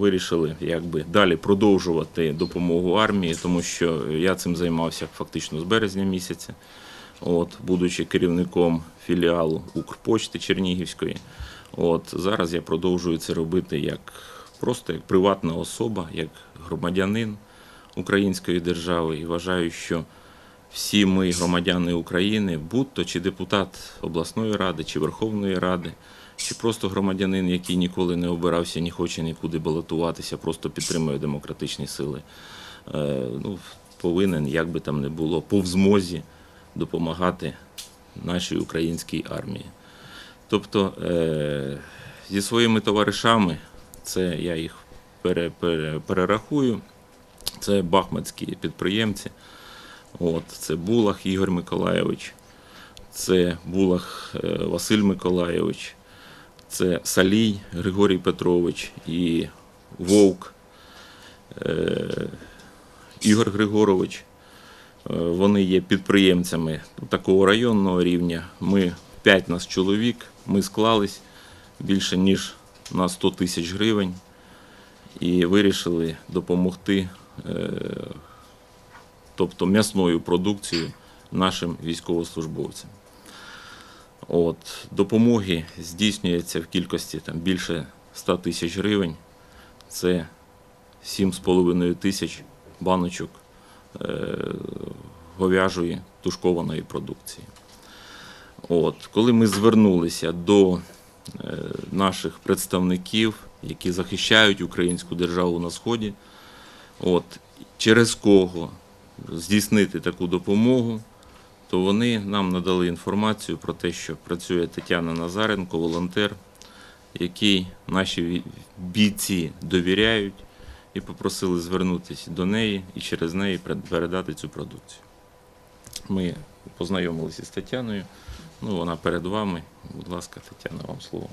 Вирішили якби далі продовжувати допомогу армії, тому що я цим займався фактично з березня місяця. От, будучи керівником філіалу Укрпочти Чернігівської, от зараз я продовжую це робити як просто як приватна особа, як громадянин української держави, і вважаю, що всі ми, громадяни України, будь-то чи депутат обласної ради, чи Верховної Ради, чи просто громадянин, який ніколи не обирався, не хоче нікуди балотуватися, просто підтримує демократичні сили, е, ну, повинен, як би там не було, по змозі допомагати нашій українській армії. Тобто е, зі своїми товаришами, це я їх пере, пере, перерахую, це бахматські підприємці. От, це Булах Ігор Миколайович, це Булах е, Василь Миколайович, це Салій Григорій Петрович і Вовк е, Ігор Григорович. Е, Вони є підприємцями такого районного рівня. Ми п'ять нас чоловік, ми склались більше ніж на 100 тисяч гривень і вирішили допомогти, тобто м'ясною продукцією нашим військовослужбовцям. От, допомоги здійснюється в кількості там, більше 100 тисяч гривень. Це 7,5 тисяч баночок е, говяжої тушкованої продукції. От, коли ми звернулися до е, наших представників, які захищають українську державу на Сході, от, через кого здійснити таку допомогу, то вони нам надали інформацію про те, що працює Тетяна Назаренко, волонтер, який наші бійці довіряють і попросили звернутися до неї і через неї передати цю продукцію. Ми познайомилися з Тетяною. Ну, вона перед вами. Будь ласка, Тетяна, вам слово.